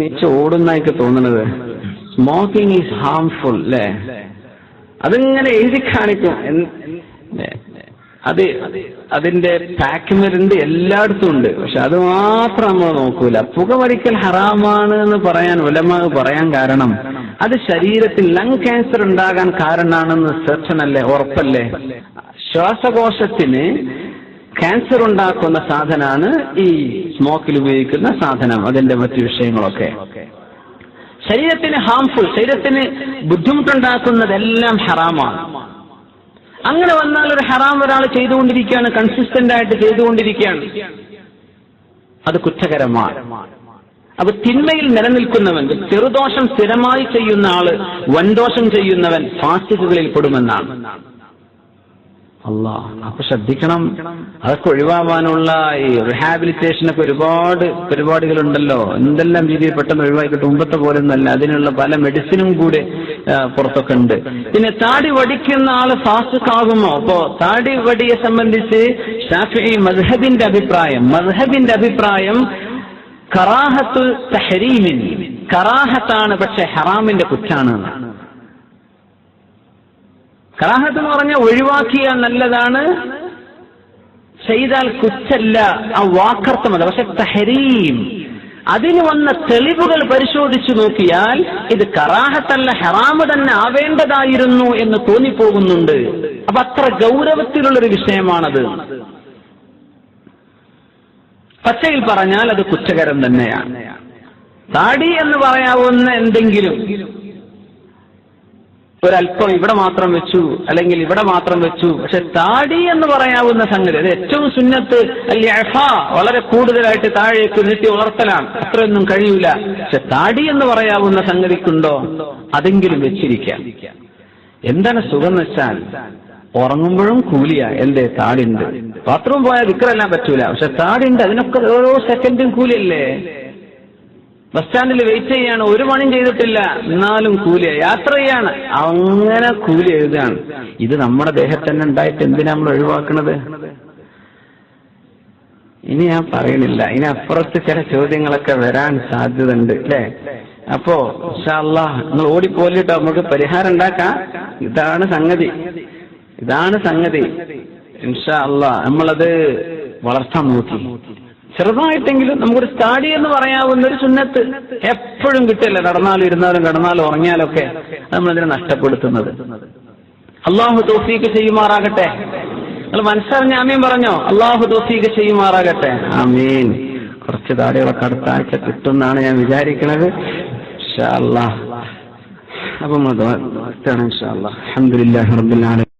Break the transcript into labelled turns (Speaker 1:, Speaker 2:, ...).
Speaker 1: നീച്ച് ഓടുന്നായിട്ട് തോന്നുന്നത് smoking is harmful അല്ലേ അതിങ്ങനെ എഴുതി കാണിക്കും? അത് അതിന്റെ പാക്കുമരുണ്ട് എല്ലായിടത്തും ഉണ്ട്. പക്ഷെ അത് മാത്രം നമ്മൾ നോക്കൂല. പുകവലിക്കൽ ഹറാമാണ് എന്ന് പറയാൻ ഒലമാവ് പറയാൻ കാരണം അത് ശരീരത്തിൽ ലങ് ക്യാൻസർ ഉണ്ടാകാൻ കാരണമാണെന്ന് സെർച്ചനല്ലേ ഉറപ്പല്ലേ? ശ്വാസകോശത്തിന് ക്യാൻസർ ഉണ്ടാക്കുന്ന സാധനമാണ് ഈ സ്മോക്കിൽ ഉപയോഗിക്കുന്ന സാധനം അതിന്റെ മറ്റു വിഷയങ്ങളൊക്കെ. ശരീരത്തിന് ഹാംഫുൾ ശരീരത്തിന് ബുദ്ധിമുട്ടുണ്ടാക്കുന്നതെല്ലാം ഹറാമാണ്. അങ്ങനെ വന്നാൽ ഒരു ഹറാം ഒരാൾ ചെയ്തുകൊണ്ടിരിക്കുകയാണ് കൺസിസ്റ്റന്റ് ആയിട്ട് ചെയ്തുകൊണ്ടിരിക്കുകയാണ്. അത് കുറ്റകരമാണ്. അപ്പൊ തിന്മയിൽ നിലനിൽക്കുന്നവൻ ചെറുദോഷം സ്ഥിരമായി ചെയ്യുന്ന ആൾ വൻദോഷം ചെയ്യുന്നവൻ ഫാസ്റ്റുകളിൽ പെടുമെന്നാണ്. അല്ലാ അപ്പൊ ശ്രദ്ധിക്കണം. അതൊക്കെ ഒഴിവാവാനുള്ള ഈ റിഹാബിലിറ്റേഷനൊക്കെ ഒരുപാട് പരിപാടികളുണ്ടല്ലോ. എന്തെല്ലാം രീതിയിൽ പെട്ടെന്ന് ഒഴിവാക്കി മുമ്പത്തെ പോലെ ഒന്നല്ല അതിനുള്ള പല മെഡിസിനും കൂടെ പുറത്തൊക്കെ ഉണ്ട്. പിന്നെ താടി വടിക്കുന്ന ആൾ ഫാസ്റ്റാകുമോ അപ്പോ താടി വടിയെ സംബന്ധിച്ച് ഷാഫി മദ്ഹബിന്റെ അഭിപ്രായം. മദ്ഹബിന്റെ അഭിപ്രായം കറാഹത്തു തഹരീമിൻ. കറാഹത്താണ് പക്ഷെ ഹറാമിന്റെ കുറ്റാണ്. എന്നാണ് കറാഹത്ത് എന്ന് പറഞ്ഞാൽ ഒഴിവാക്കിയാൽ നല്ലതാണ് ചെയ്താൽ കുച്ചല്ല ആ വാക്കർത്ഥമല്ല പക്ഷെ തഹരീം അതിന് വന്ന തെളിവുകൾ പരിശോധിച്ചു നോക്കിയാൽ ഇത് കറാഹത്തല്ല ഹറാമ് തന്നെ ആവേണ്ടതായിരുന്നു എന്ന് തോന്നിപ്പോകുന്നുണ്ട്. അപ്പൊ അത്ര ഗൗരവത്തിലുള്ളൊരു വിഷയമാണത്. പച്ചയിൽ പറഞ്ഞാൽ അത് കുറ്റകരം തന്നെയാണ്. താടി എന്ന് പറയാവുന്ന എന്തെങ്കിലും ഒരല്പം ഇവിടെ മാത്രം വെച്ചു അല്ലെങ്കിൽ ഇവിടെ മാത്രം വെച്ചു. പക്ഷെ താടി എന്ന് പറയാവുന്ന സംഗതി അത് ഏറ്റവും സുന്നത്ത് അല്യഫ വളരെ കൂടുതലായിട്ട് താഴേക്ക് നീട്ടി വളർത്തലാണ്. അത്രയൊന്നും കഴിയൂല. പക്ഷെ താടി എന്ന് പറയാവുന്ന സംഗതിക്കുണ്ടോ? അതെങ്കിലും വെച്ചിരിക്കാം. എന്താണ് സുഖം വെച്ചാൽ ഉറങ്ങുമ്പോഴും കൂലിയ എന്റെ താടിണ്ട്. ബാത്റൂം പോയാൽ വിക്രല്ലാൻ പറ്റൂല. പക്ഷെ താടിണ്ട് അതിനൊക്കെ ഓരോ സെക്കൻഡും കൂലിയല്ലേ? ബസ് സ്റ്റാൻഡിൽ വെയിറ്റ് ചെയ്യാണ്. ഒരു പണിയും ചെയ്തിട്ടില്ല. എന്നാലും കൂലിയ യാത്ര ചെയ്യാണ്. അങ്ങനെ കൂലി എഴുതുകയാണ്. ഇത് നമ്മുടെ ദേഹത്തന്നെ ഉണ്ടായിട്ട് എന്തിനാ നമ്മൾ ഒഴിവാക്കണത്? ഇനി ഞാൻ പറയണില്ല ഇനി അപ്പുറത്ത് ചില ചോദ്യങ്ങളൊക്കെ വരാൻ സാധ്യതയുണ്ട് അല്ലേ? അപ്പോ നിങ്ങൾ ഓടിപ്പോലിട്ടോ നമുക്ക് പരിഹാരം ഉണ്ടാക്കാം. ഇതാണ് സംഗതി. ഇതാണ് സംഗതി. ഇൻഷാ അല്ലാ നമ്മളത് വളർത്താൻ നോക്കി. ചെറുതായിട്ടെങ്കിലും നമുക്കൊരു സ്റ്റാഡി എന്ന് പറയാവുന്ന ഒരു സുന്നത്ത് എപ്പോഴും കിട്ടില്ല. നടന്നാലും ഇരുന്നാലും കിടന്നാലും ഉറങ്ങിയാലൊക്കെ നമ്മളതിനെ നഷ്ടപ്പെടുത്തുന്നത്. അള്ളാഹു തോഫീക്ക് ചെയ്യുമാറാകട്ടെ. നിങ്ങൾ മനസ്സറിഞ്ഞ ആമീൻ പറഞ്ഞോ? അള്ളാഹു തോഫീക്ക് ചെയ്യുമാറാകട്ടെ. ആമീൻ. കുറച്ച് താടികളൊക്കെ അടുത്ത ആഴ്ച കിട്ടുമെന്നാണ് ഞാൻ അല്ലാ അപ്പം അത് ഇൻഷാ